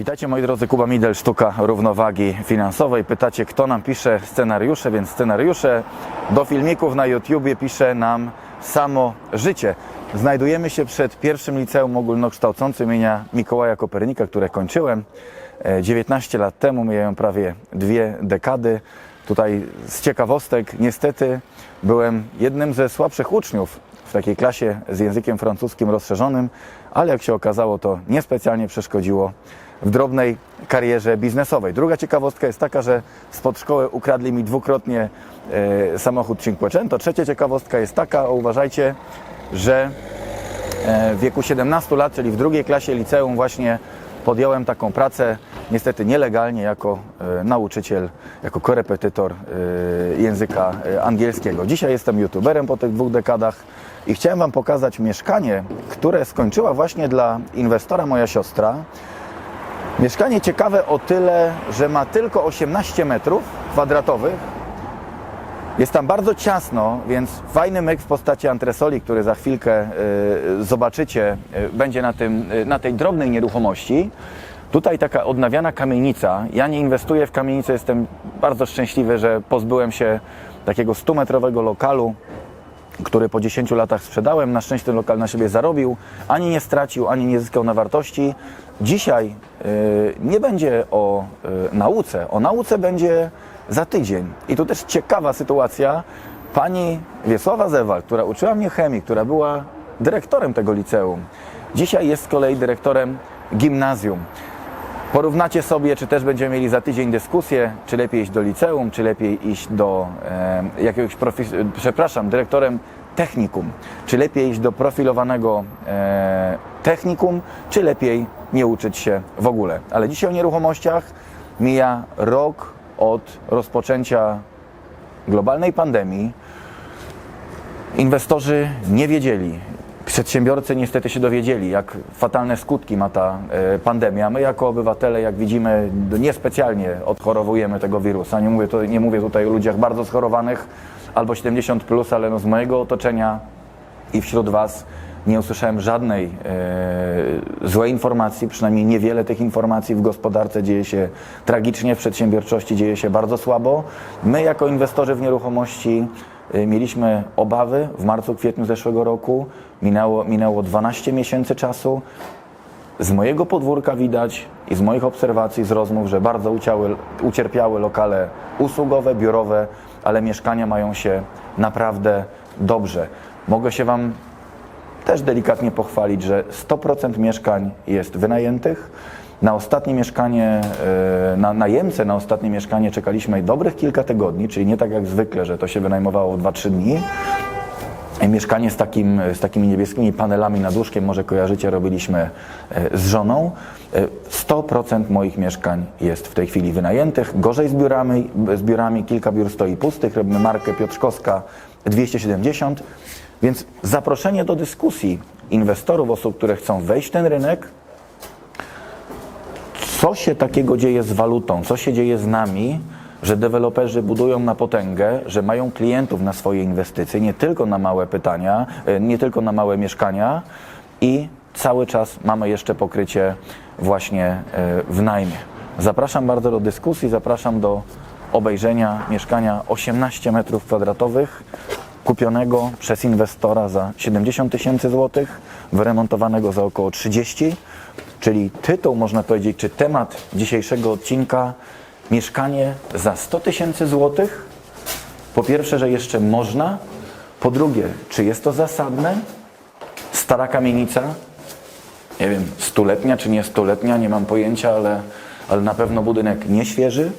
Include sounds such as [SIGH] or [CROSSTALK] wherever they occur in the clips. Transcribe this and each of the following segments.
Witajcie moi drodzy, Kuba Midel, Sztuka Równowagi Finansowej. Pytacie, kto nam pisze scenariusze, więc scenariusze do filmików na YouTubie pisze nam samo życie. Znajdujemy się przed pierwszym liceum ogólnokształcącym imienia Mikołaja Kopernika, które kończyłem e, 19 lat temu, mijają prawie dwie dekady. Tutaj z ciekawostek, niestety byłem jednym ze słabszych uczniów w takiej klasie z językiem francuskim rozszerzonym, ale jak się okazało, to niespecjalnie przeszkodziło w drobnej karierze biznesowej. Druga ciekawostka jest taka, że spod szkoły ukradli mi dwukrotnie e, samochód Cinquecento. Trzecia ciekawostka jest taka, uważajcie, że e, w wieku 17 lat, czyli w drugiej klasie liceum właśnie podjąłem taką pracę, niestety nielegalnie, jako e, nauczyciel, jako korepetytor e, języka angielskiego. Dzisiaj jestem youtuberem po tych dwóch dekadach i chciałem Wam pokazać mieszkanie, które skończyła właśnie dla inwestora moja siostra. Mieszkanie ciekawe o tyle, że ma tylko 18 metrów kwadratowych, jest tam bardzo ciasno, więc fajny myk w postaci antresoli, który za chwilkę y, zobaczycie, y, będzie na, tym, y, na tej drobnej nieruchomości. Tutaj taka odnawiana kamienica. Ja nie inwestuję w kamienicę, jestem bardzo szczęśliwy, że pozbyłem się takiego 100-metrowego lokalu, który po 10 latach sprzedałem. Na szczęście ten lokal na siebie zarobił, ani nie stracił, ani nie zyskał na wartości. Dzisiaj nie będzie o y, nauce, o nauce będzie za tydzień. I tu też ciekawa sytuacja. Pani Wiesława Zewal, która uczyła mnie chemii, która była dyrektorem tego liceum, dzisiaj jest z kolei dyrektorem gimnazjum. Porównacie sobie, czy też będziemy mieli za tydzień dyskusję, czy lepiej iść do liceum, czy lepiej iść do e, jakiegoś, profi- przepraszam, dyrektorem technikum, czy lepiej iść do profilowanego e, technikum, czy lepiej nie uczyć się w ogóle. Ale dzisiaj o nieruchomościach mija rok od rozpoczęcia globalnej pandemii. Inwestorzy nie wiedzieli, przedsiębiorcy niestety się dowiedzieli, jak fatalne skutki ma ta e, pandemia. My jako obywatele, jak widzimy, niespecjalnie odchorowujemy tego wirusa. Nie mówię, to, nie mówię tutaj o ludziach bardzo schorowanych albo 70, plus, ale no z mojego otoczenia i wśród Was nie usłyszałem żadnej e, złej informacji, przynajmniej niewiele tych informacji w gospodarce dzieje się tragicznie, w przedsiębiorczości dzieje się bardzo słabo. My jako inwestorzy w nieruchomości e, mieliśmy obawy w marcu, kwietniu zeszłego roku. Minęło, minęło 12 miesięcy czasu. Z mojego podwórka widać i z moich obserwacji, z rozmów, że bardzo uciały, ucierpiały lokale usługowe, biurowe, ale mieszkania mają się naprawdę dobrze. Mogę się Wam też delikatnie pochwalić, że 100% mieszkań jest wynajętych. Na ostatnie mieszkanie, e, na najemcę na ostatnie mieszkanie czekaliśmy dobrych kilka tygodni, czyli nie tak jak zwykle, że to się wynajmowało 2-3 dni. I Mieszkanie z, takim, z takimi niebieskimi panelami nad łóżkiem, może kojarzycie, robiliśmy e, z żoną. E, 100% moich mieszkań jest w tej chwili wynajętych. Gorzej z biurami, z biurami kilka biur stoi pustych. Robimy markę Piotrzkowska 270. Więc zaproszenie do dyskusji inwestorów, osób, które chcą wejść w ten rynek, co się takiego dzieje z walutą, co się dzieje z nami, że deweloperzy budują na potęgę, że mają klientów na swoje inwestycje, nie tylko na małe pytania, e, nie tylko na małe mieszkania i cały czas mamy jeszcze pokrycie właśnie e, w najmie. Zapraszam bardzo do dyskusji, zapraszam do obejrzenia mieszkania 18 metrów kwadratowych kupionego przez inwestora za 70 tysięcy złotych, wyremontowanego za około 30, czyli tytuł, można powiedzieć, czy temat dzisiejszego odcinka mieszkanie za 100 tysięcy złotych. Po pierwsze, że jeszcze można, po drugie, czy jest to zasadne? Stara kamienica, nie wiem, stuletnia czy nie stuletnia, nie mam pojęcia, ale, ale na pewno budynek nieświeży.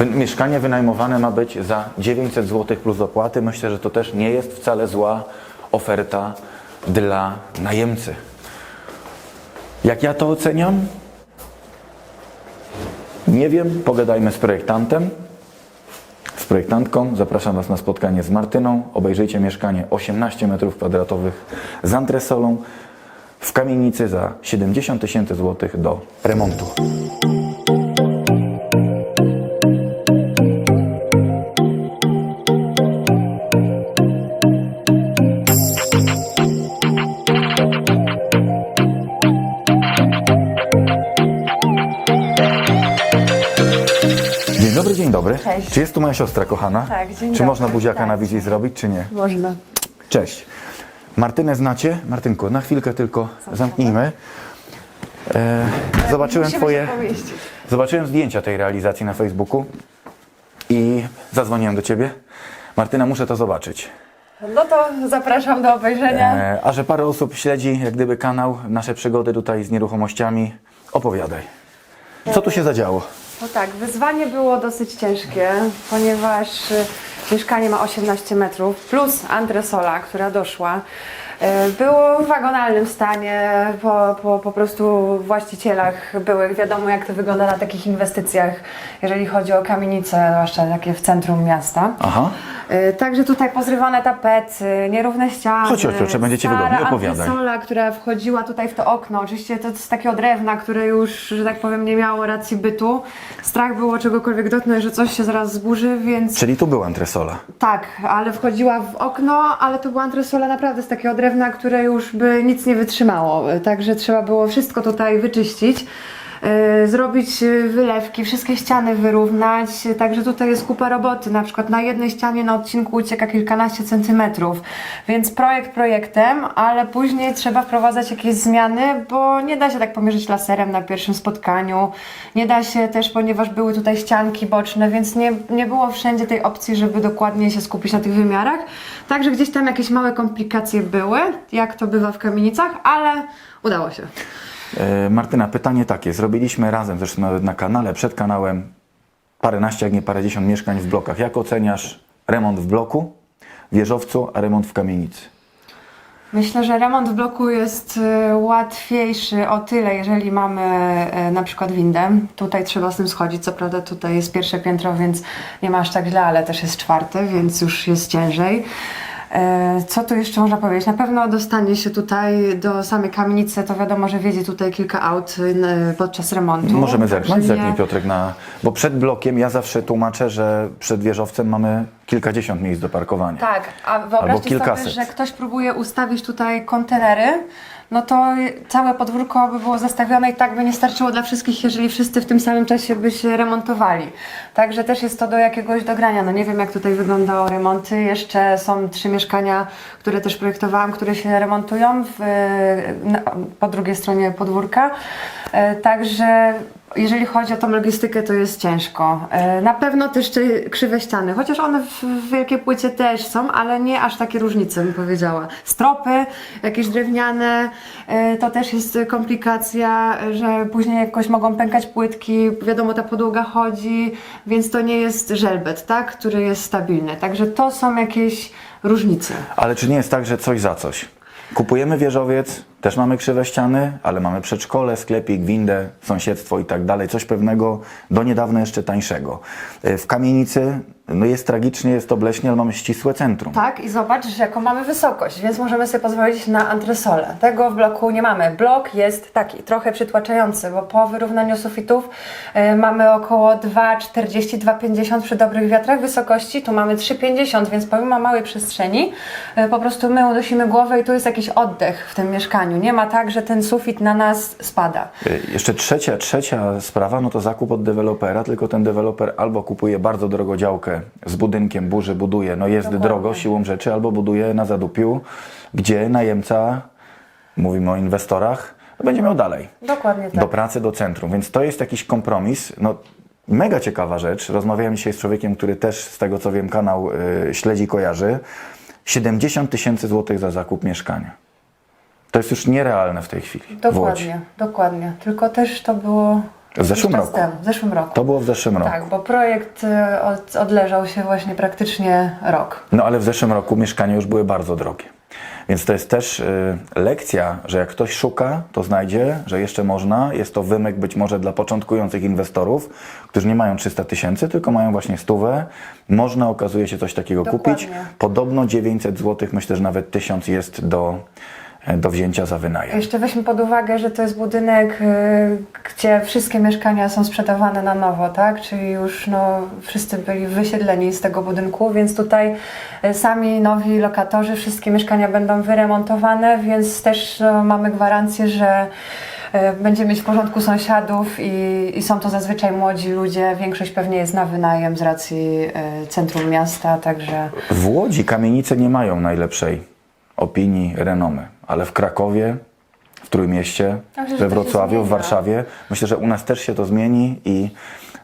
Mieszkanie wynajmowane ma być za 900 zł plus opłaty. Myślę, że to też nie jest wcale zła oferta dla najemcy. Jak ja to oceniam? Nie wiem, pogadajmy z projektantem, z projektantką. Zapraszam Was na spotkanie z Martyną. Obejrzyjcie mieszkanie 18 m2 z antresolą w kamienicy za 70 tysięcy złotych do remontu. Dobry. Cześć. Czy jest tu moja siostra kochana? Tak, dzień Czy dobry. można buziaka Tak. na wizji zrobić, czy nie? Można. Cześć. Martynę znacie? Martynku, na chwilkę tylko zamknijmy. E, zobaczyłem Musimy twoje, zobaczyłem zdjęcia tej realizacji na Facebooku i zadzwoniłem do ciebie. Martyna, muszę to zobaczyć. No to zapraszam do obejrzenia. E, a że parę osób śledzi jak gdyby kanał, nasze przygody tutaj z nieruchomościami, opowiadaj. Co tu się zadziało? No tak, wyzwanie było dosyć ciężkie, ponieważ y, mieszkanie ma 18 metrów plus antresola, która doszła. Y, Było w wagonalnym stanie, po, po, po prostu właścicielach byłych. Wiadomo, jak to wygląda na takich inwestycjach, jeżeli chodzi o kamienice, zwłaszcza takie w centrum miasta. Aha. Y, Także tutaj pozrywane tapety, nierówne ściany. Chodź, chodź, proszę, będzie ci stara wygodniej, opowiadaj. antresola, która wchodziła tutaj w to okno. Oczywiście to z takiego drewna, które już, że tak powiem, nie miało racji bytu. Strach było czegokolwiek dotknąć, że coś się zaraz zburzy, więc Czyli tu była antresola. Tak, ale wchodziła w okno, ale to była antresola naprawdę z takiego drewna, które już by nic nie wytrzymało. Także trzeba było wszystko tutaj wyczyścić. Yy, Zrobić wylewki, wszystkie ściany wyrównać, także tutaj jest kupa roboty. Na przykład na jednej ścianie na odcinku ucieka kilkanaście centymetrów, więc projekt projektem, ale później trzeba wprowadzać jakieś zmiany, bo nie da się tak pomierzyć laserem na pierwszym spotkaniu. Nie da się też, ponieważ były tutaj ścianki boczne, więc nie, nie było wszędzie tej opcji, żeby dokładnie się skupić na tych wymiarach. Także gdzieś tam jakieś małe komplikacje były, jak to bywa w kamienicach, ale udało się. E, Martyna, pytanie takie. Zrobiliśmy razem, zresztą nawet na kanale, przed kanałem, paręnaście, jak nie parędziesiąt mieszkań w blokach. Jak oceniasz remont w bloku, wieżowcu, a remont w kamienicy? Myślę, że remont w bloku jest y, łatwiejszy o tyle, jeżeli mamy y, na przykład windę. Tutaj trzeba z tym schodzić. Co prawda tutaj jest pierwsze piętro, więc nie ma aż tak źle, ale też jest czwarte, więc już jest ciężej. E, Co tu jeszcze można powiedzieć? Na pewno dostanie się tutaj do samej kamienicy, to wiadomo, że wiedzie tutaj kilka aut y, podczas remontu. Możemy Także zerknąć? Zerknij Piotrek na... Bo przed blokiem ja zawsze tłumaczę, że przed wieżowcem mamy kilkadziesiąt miejsc do parkowania. Tak, a wyobraźcie sobie, że ktoś próbuje ustawić tutaj kontenery, no to całe podwórko by było zastawione i tak by nie starczyło dla wszystkich, jeżeli wszyscy w tym samym czasie by się remontowali. Także też jest to do jakiegoś dogrania. No nie wiem, jak tutaj wyglądają remonty. Jeszcze są trzy mieszkania, które też projektowałam, które się remontują w, po drugiej stronie podwórka. E, Także jeżeli chodzi o tą logistykę, to jest ciężko. E, Na pewno też te krzywe ściany, chociaż one w, w wielkiej płycie też są, ale nie aż takie różnice, bym powiedziała. Stropy, jakieś drewniane, e, to też jest komplikacja, że później jakoś mogą pękać płytki, wiadomo, ta podłoga chodzi, więc to nie jest żelbet, tak, który jest stabilny. Także to są jakieś różnice. Ale czy nie jest tak, że coś za coś? Kupujemy wieżowiec, też mamy krzywe ściany, ale mamy przedszkole, sklepik, windę, sąsiedztwo i tak dalej. Coś pewnego do niedawna jeszcze tańszego. E, W kamienicy no jest tragicznie, jest obleśnie, ale mamy ścisłe centrum. Tak, i zobacz, jaką mamy wysokość, więc możemy sobie pozwolić na antresolę. Tego w bloku nie mamy. Blok jest taki, trochę przytłaczający, bo po wyrównaniu sufitów y, mamy około 2,40-2,50 przy dobrych wiatrach wysokości, tu mamy 3,50, więc pomimo małej przestrzeni, y, po prostu my unosimy głowę i tu jest jakiś oddech w tym mieszkaniu. Nie ma tak, że ten sufit na nas spada. E, Jeszcze trzecia, trzecia sprawa, no to zakup od dewelopera, tylko ten deweloper albo kupuje bardzo drogo działkę z budynkiem, burzy, buduje, no jest Dokładnie. drogo siłą rzeczy, albo buduje na zadupiu, gdzie najemca, mówimy o inwestorach, będzie miał dalej. Dokładnie tak. do pracy, do centrum. Więc to jest jakiś kompromis. No, mega ciekawa rzecz. Rozmawiałem dzisiaj z człowiekiem, który też, z tego co wiem, kanał y, śledzi, kojarzy. 70 tysięcy złotych za zakup mieszkania. To jest już nierealne w tej chwili. Dokładnie, dokładnie. Tylko też to było W zeszłym roku. Temu, w zeszłym roku. To było w zeszłym roku. Tak, bo projekt y, od, odleżał się właśnie praktycznie rok. No ale w zeszłym roku mieszkania już były bardzo drogie. Więc to jest też y, lekcja, że jak ktoś szuka, to znajdzie, że jeszcze można. Jest to wymyk być może dla początkujących inwestorów, którzy nie mają 300 tysięcy, tylko mają właśnie stówę. Można, okazuje się, coś takiego Dokładnie. kupić. Podobno 900 zł, myślę, że nawet 1000 jest do, e, do wzięcia za wynajem. Jeszcze weźmy pod uwagę, że to jest budynek, y, gdzie wszystkie mieszkania są sprzedawane na nowo, tak? Czyli już no, wszyscy byli wysiedleni z tego budynku, więc tutaj y, sami nowi lokatorzy, wszystkie mieszkania będą wyremontowane, więc też no, mamy gwarancję, że e, będzie mieć w porządku sąsiadów i, i są to zazwyczaj młodzi ludzie. Większość pewnie jest na wynajem z racji e, centrum miasta, także W Łodzi kamienice nie mają najlepszej opinii, renomy, ale w Krakowie, w Trójmieście, myślę, we Wrocławiu, w. Warszawie, myślę, że u nas też się to zmieni i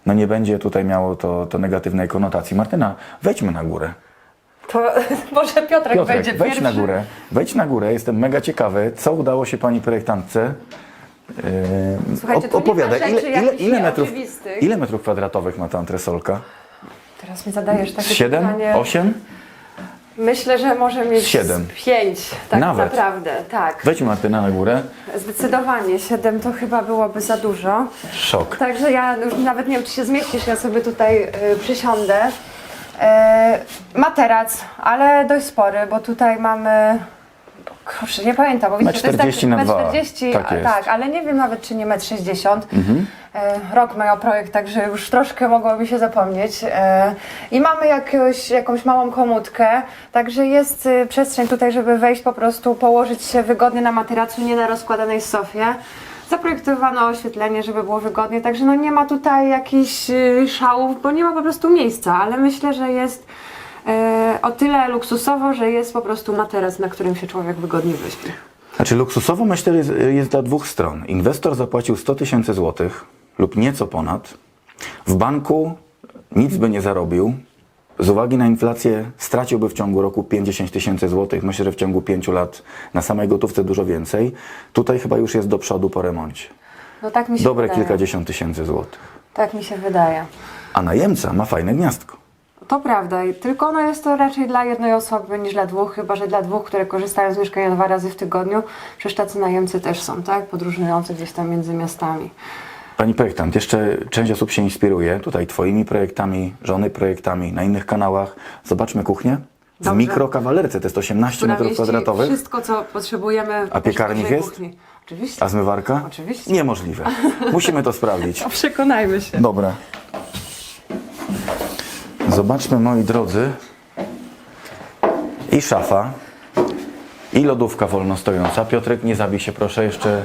no nie będzie tutaj miało to, to negatywnej konotacji. Martyna, wejdźmy na górę. to [LAUGHS] może Piotrek, Piotrek, będzie wejdź pierwszy. na górę. Wejdź na górę, jestem mega ciekawy, co udało się pani projektantce. Yy, Słuchajcie, op- tu nie ma opowiadaj, rzeczy ile, ile, jakichś ile, metrów, nieoczywistych. ile metrów kwadratowych ma ta antresolka? Teraz mi zadajesz takie Siedem? pytanie. Osiem? Myślę, że może mieć Siedem. pięć, tak Nawet. naprawdę, tak. Wejdź Martyna na górę. Zdecydowanie, siedem to chyba byłoby za dużo. Szok. Także ja już nawet nie wiem, czy się zmieścisz, ja sobie tutaj y, przysiądę. Y, materac, ale dość spory, bo tutaj mamy. Kurczę, nie pamiętam, bo Metr to jest 40 na metr dwa. 40, Tak tak, ale nie wiem nawet, czy nie metr 60. Mhm. E, Rok miał projekt, także już troszkę mogłoby się zapomnieć. E, I mamy jakąś, jakąś małą komutkę, także jest y, przestrzeń tutaj, żeby wejść po prostu, położyć się wygodnie na materacu, nie na rozkładanej sofie. Zaprojektowano oświetlenie, żeby było wygodnie, także no nie ma tutaj jakichś y, szałów, bo nie ma po prostu miejsca, ale myślę, że jest e, o tyle luksusowo, że jest po prostu materac, na którym się człowiek wygodnie wyśpi. Znaczy luksusowo myślę, że jest, jest dla dwóch stron. Inwestor zapłacił 100 tysięcy złotych lub nieco ponad. W banku nic by nie zarobił. Z uwagi na inflację straciłby w ciągu roku 50 tysięcy złotych. Myślę, że w ciągu 5 lat na samej gotówce dużo więcej. Tutaj chyba już jest do przodu po remoncie. No tak mi się Dobre wydaje. kilkadziesiąt tysięcy złotych. Tak mi się wydaje. A najemca ma fajne gniazdko. To prawda, tylko ono jest to raczej dla jednej osoby niż dla dwóch, chyba że dla dwóch, które korzystają z mieszkania dwa razy w tygodniu. Przecież tacy najemcy też są, tak? Podróżujący gdzieś tam między miastami. Pani projektant, jeszcze część osób się inspiruje tutaj Twoimi projektami, żony projektami na innych kanałach. Zobaczmy kuchnię. W Dobrze. mikrokawalerce to jest 18 Która metrów kwadratowych. Wszystko, co potrzebujemy A piekarnik jest? Kuchni. Oczywiście. A zmywarka? Oczywiście. Niemożliwe. Musimy to sprawdzić. [LAUGHS] No, przekonajmy się. Dobra. Zobaczmy, moi drodzy. I szafa, i lodówka wolno stojąca. Piotrek, nie zabij się proszę jeszcze.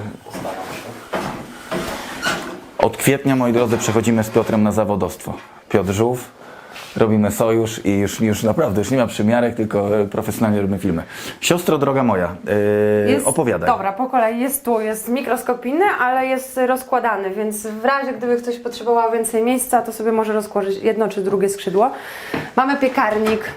Od kwietnia, moi drodzy, przechodzimy z Piotrem na zawodowstwo. Piotr Żółw, robimy sojusz i już, już naprawdę, już nie ma przymiarek, tylko e, profesjonalnie robimy filmy. Siostro droga moja, yy, opowiadaj. Dobra, po kolei jest tu, jest mikroskopijny, ale jest rozkładany, więc w razie gdyby ktoś potrzebował więcej miejsca, to sobie może rozłożyć jedno czy drugie skrzydło. Mamy piekarnik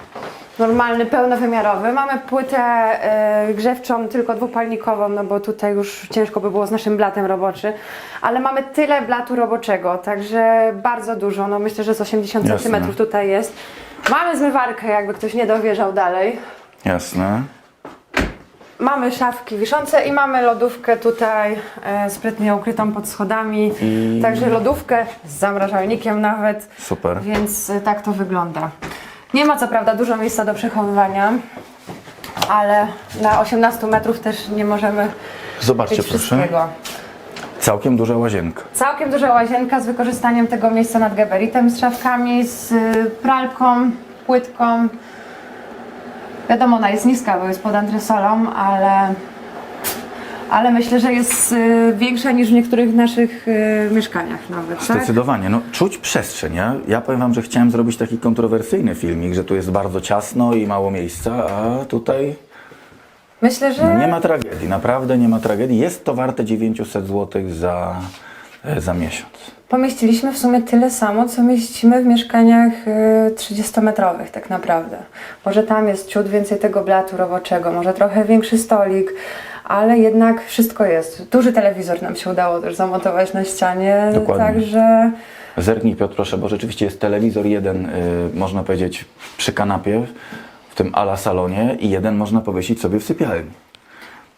normalny, pełnowymiarowy. Mamy płytę e, grzewczą, tylko dwupalnikową, no bo tutaj już ciężko by było z naszym blatem roboczy, ale mamy tyle blatu roboczego, także bardzo dużo, no myślę, że z 80 Jasne. cm tutaj jest. Mamy zmywarkę, jakby ktoś nie dowierzał dalej. Jasne. Mamy szafki wiszące i mamy lodówkę tutaj e, sprytnie ukrytą pod schodami. I- Także lodówkę z zamrażalnikiem nawet. Super. Więc e, tak to wygląda. Nie ma co prawda dużo miejsca do przechowywania, ale na 18 metrów też nie możemy Zobaczcie mieć proszę. wszystkiego. Całkiem duża łazienka. Całkiem duża łazienka z wykorzystaniem tego miejsca nad gabaritem, z szafkami, z y, pralką, płytką. Wiadomo, ona jest niska, bo jest pod antresolą, ale, ale myślę, że jest y, większa niż w niektórych naszych y, mieszkaniach nawet. Tak? Zdecydowanie. No, czuć przestrzeń. Ja, ja powiem Wam, że chciałem zrobić taki kontrowersyjny filmik, że tu jest bardzo ciasno i mało miejsca, a tutaj Myślę, że no, nie ma tragedii. Naprawdę nie ma tragedii. Jest to warte 900 zł za, e, za miesiąc. Pomieściliśmy w sumie tyle samo, co mieścimy w mieszkaniach y, 30-metrowych tak naprawdę. Może tam jest ciut więcej tego blatu roboczego, może trochę większy stolik, ale jednak wszystko jest. Duży telewizor nam się udało też zamontować na ścianie, Dokładnie. także Zerknij Piotr proszę, bo rzeczywiście jest telewizor jeden, y, można powiedzieć, przy kanapie, w tym ala salonie i jeden można powiesić sobie w sypialni.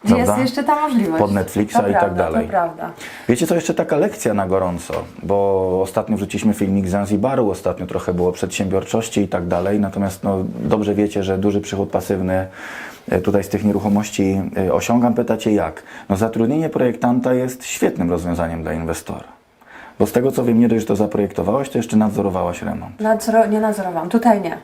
Jest Prawda? jeszcze ta możliwość. Pod Netflixa to i tak prawda, dalej. To prawda. Wiecie co, jeszcze taka lekcja na gorąco, bo ostatnio wrzuciliśmy filmik z Zanzibaru, ostatnio trochę było przedsiębiorczości i tak dalej, natomiast no, dobrze wiecie, że duży przychód pasywny e, tutaj z tych nieruchomości e, osiągam. Pytacie jak? No zatrudnienie projektanta jest świetnym rozwiązaniem dla inwestora. Bo z tego co wiem, nie dość, że to zaprojektowałeś, to jeszcze nadzorowałaś remont. Nadzor, nie nadzorowałam, tutaj nie.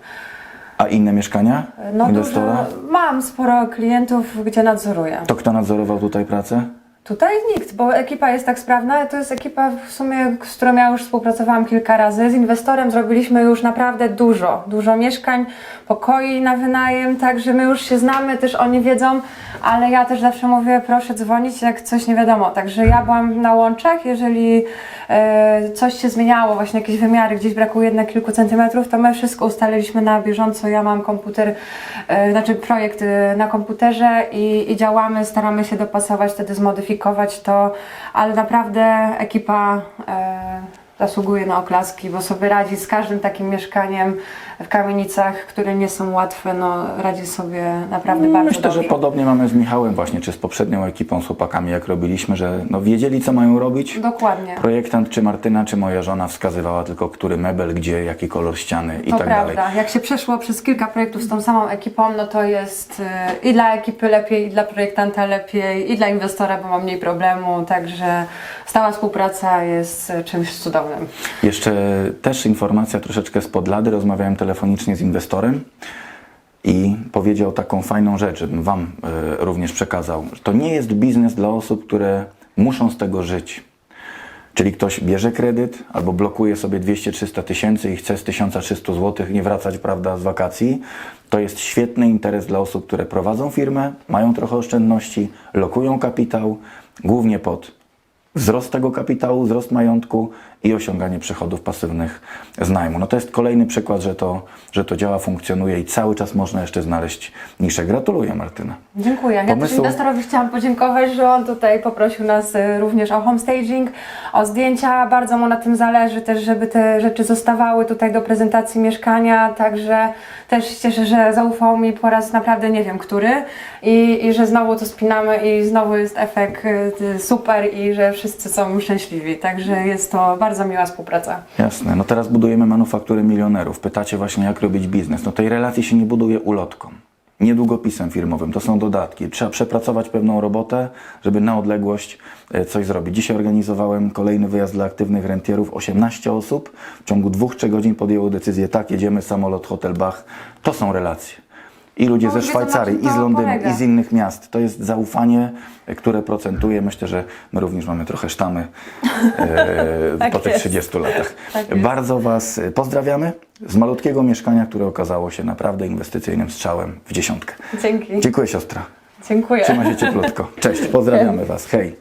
A inne mieszkania No inwestora? dużo, mam sporo klientów, gdzie nadzoruję. To kto nadzorował tutaj pracę? Tutaj nikt, bo ekipa jest tak sprawna. To jest ekipa w sumie, z którą ja już współpracowałam kilka razy. Z inwestorem zrobiliśmy już naprawdę dużo. Dużo mieszkań, pokoi na wynajem, także my już się znamy, też oni wiedzą, ale ja też zawsze mówię, proszę dzwonić, jak coś nie wiadomo. Także ja byłam na łączach, jeżeli e, coś się zmieniało, właśnie jakieś wymiary, gdzieś brakuje jednak kilku centymetrów, to my wszystko ustaliliśmy na bieżąco. Ja mam komputer, e, znaczy projekt e, na komputerze i, i działamy, staramy się dopasować, wtedy zmodyfikować to, ale naprawdę ekipa e, zasługuje na oklaski, bo sobie radzi z każdym takim mieszkaniem w kamienicach, które nie są łatwe, no radzi sobie naprawdę bardzo Myślę, że dobrze. podobnie mamy z Michałem właśnie, czy z poprzednią ekipą, z chłopakami, jak robiliśmy, że no, wiedzieli, co mają robić. Dokładnie. Projektant, czy Martyna, czy moja żona wskazywała tylko, który mebel, gdzie, jaki kolor ściany i To tak prawda. dalej. Jak się przeszło przez kilka projektów z tą samą ekipą, no to jest y, i dla ekipy lepiej, i dla projektanta lepiej, i dla inwestora, bo ma mniej problemu. Także stała współpraca jest y, czymś cudownym. Jeszcze też informacja troszeczkę spod lady. Rozmawiałem telefonicznie z inwestorem i powiedział taką fajną rzecz, żebym Wam e, również przekazał. To nie jest biznes dla osób, które muszą z tego żyć. Czyli ktoś bierze kredyt albo blokuje sobie 200-300 tysięcy i chce z 1300 zł nie wracać prawda, z wakacji. To jest świetny interes dla osób, które prowadzą firmę, mają trochę oszczędności, lokują kapitał, głównie pod wzrost tego kapitału, wzrost majątku i osiąganie przychodów pasywnych z najmu. No to jest kolejny przykład, że to, że to działa, funkcjonuje i cały czas można jeszcze znaleźć niszę. Gratuluję Martyna. Dziękuję. Ja też Pomysł- inwestorowi chciałam podziękować, że on tutaj poprosił nas y, również o homestaging, o zdjęcia. Bardzo mu na tym zależy też, żeby te rzeczy zostawały tutaj do prezentacji mieszkania. Także też się cieszę, że zaufał mi po raz naprawdę nie wiem który i, i że znowu to spinamy i znowu jest efekt y, super i że wszyscy są szczęśliwi. Także jest to bardzo miła współpraca. Jasne. No teraz budujemy manufakturę milionerów. Pytacie właśnie, jak robić biznes. No tej relacji się nie buduje ulotką. Nie długopisem firmowym, to są dodatki. Trzeba przepracować pewną robotę, żeby na odległość e, coś zrobić. Dzisiaj organizowałem kolejny wyjazd dla aktywnych rentierów. 18 osób w ciągu dwóch, trzech godzin podjęło decyzję, tak, jedziemy, samolot, hotel, Bach. To są relacje. I ludzie No, ze Szwajcarii, i z Londynu, polega. i z innych miast. To jest zaufanie, które procentuje. Myślę, że my również mamy trochę sztamy e, [LAUGHS] Tak po tych jest. 30 latach. [LAUGHS] Tak. Bardzo Was e, pozdrawiamy z malutkiego mieszkania, które okazało się naprawdę inwestycyjnym strzałem w dziesiątkę. Dzięki. Dziękuję siostra. Dziękuję. Trzymaj się cieplutko. [LAUGHS] Cześć, pozdrawiamy Was. Hej.